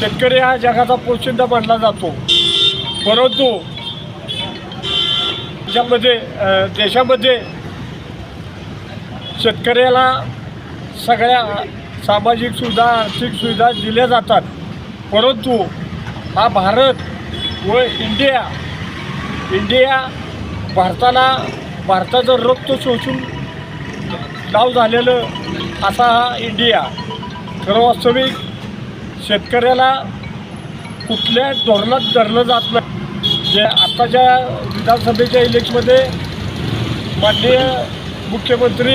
शेतकरी हा जगाचा पोशिंदा बनला जातो. परंतु त्याच्यामध्ये देशामध्ये शेतकऱ्याला सगळ्या सामाजिक सुविधा आर्थिक सुविधा दिल्या जातात. परंतु हा भारत व इंडिया इंडिया भारताला भारताचं रक्त शोषून डाव झालेलं असा हा इंडिया. खरं वास्तविक शेतकऱ्याला कुठल्या धोरणात धरलं जात नाही. जे आत्ताच्या विधानसभेच्या इलेक्शनमध्ये माननीय मुख्यमंत्री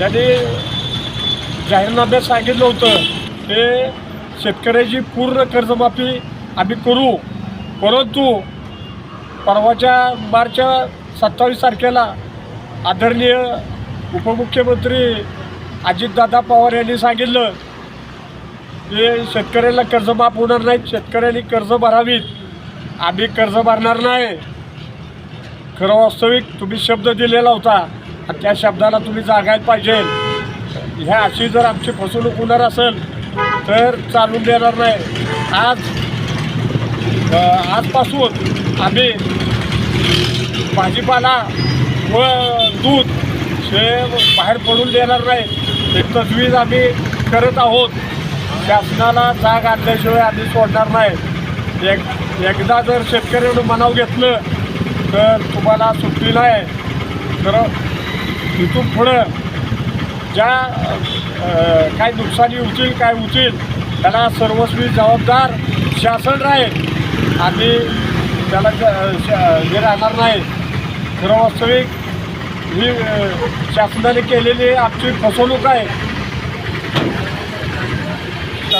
यांनी जाहीरनाम्यात सांगितलं होतं ते शेतकऱ्याची पूर्ण कर्जमाफी आम्ही करू. परंतु परवाच्या मार्च सत्तावीस तारखेला आदरणीय उपमुख्यमंत्री अजितदादा पवार यांनी सांगितलं की शेतकऱ्याला कर्ज माफ होणार नाहीत शेतकऱ्यांनी कर्ज भरावीत. आम्ही कर्ज भरणार नाही. खरं वास्तविक तुम्ही शब्द दिलेला होता. आणि त्या शब्दाला तुम्ही जागायला पाहिजे. ह्या अशी जर आमची फसवणूक होणार असेल तर चालून देणार नाही. आज आजपासून आम्ही भाजीपाला व दूध हे बाहेर पडून देणार नाही. एक तजवीज आम्ही करत आहोत. शासनाला जाग आणल्याशिवाय आम्ही सोडणार नाही. एक एकदा जर शेतकऱ्यानं मनाव घेतलं तर तुम्हाला सुट्टी नाही. तर इथून पुढं ज्या काही काय नुकसानी होतील काय होतील त्याला सर्वस्वी जबाबदार शासन राहील. आम्ही त्याला हे राहणार नाही. खरं वास्तविक ही शासनाने केलेली आमची फसवणूक आहे.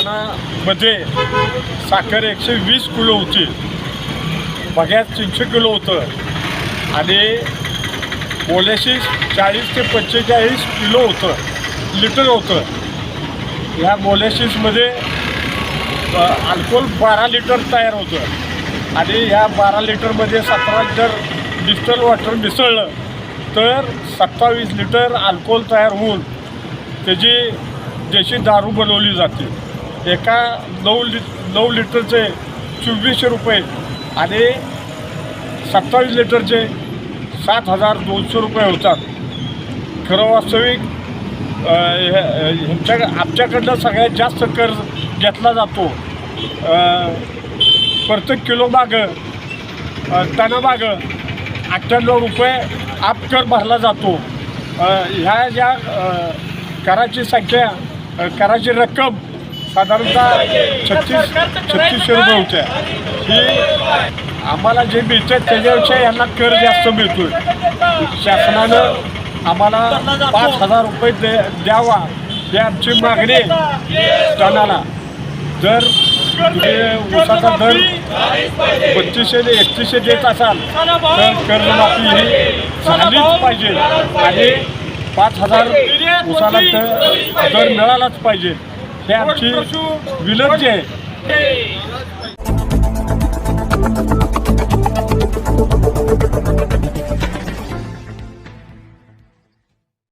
मध्ये म्हणजे साखर एकशे वीस किलो होती. बघ्यात तीनशे किलो होतं. आणि ओल्याशी चाळीस ते पंचेचाळीस किलो होतं. लिटर होतं. ह्या मोलॅसिसमध्ये अल्कोहोल बारा लिटर तयार होतं. आणि ह्या बारा लिटरमध्ये सतरा लिटर डिस्टल वॉटर मिसळलं तर सत्तावीस लिटर अल्कोहोल तयार होऊन त्याची देशी दारू बनवली जाते. एका नऊ लि नऊ लिटरचे चोवीसशे रुपये आणि सत्तावीस लिटरचे सात हजार दोनशे रुपये होतात. खरं वास्तविक ह्यांच्या आमच्याकडनं सगळ्यात जास्त कर्ज घेतला जातो. प्रत्येक किलोमागं टनामागं अठ्ठ्याण्णव रुपये आप कर भरला जातो. ह्या ज्या कराची संख्या कराची रक्कम साधारणतः छत्तीस छत्तीसशे रुपये होत्या ही आम्हाला जे मिळतं त्याच्यापेक्षा यांना कर जास्त मिळतो शासनानं आम्हाला पाच हजार रुपये दे द्यावा ही आमची मागणी आहे. जर ऊसाचा दर बत्तीसशे ते एकतीसशे देत असाल तर कर्जमाफी ही झालीच पाहिजे. आणि पाच हजार ऊसाला दर मिळालाच पाहिजे. हे आमची विनंती आहे.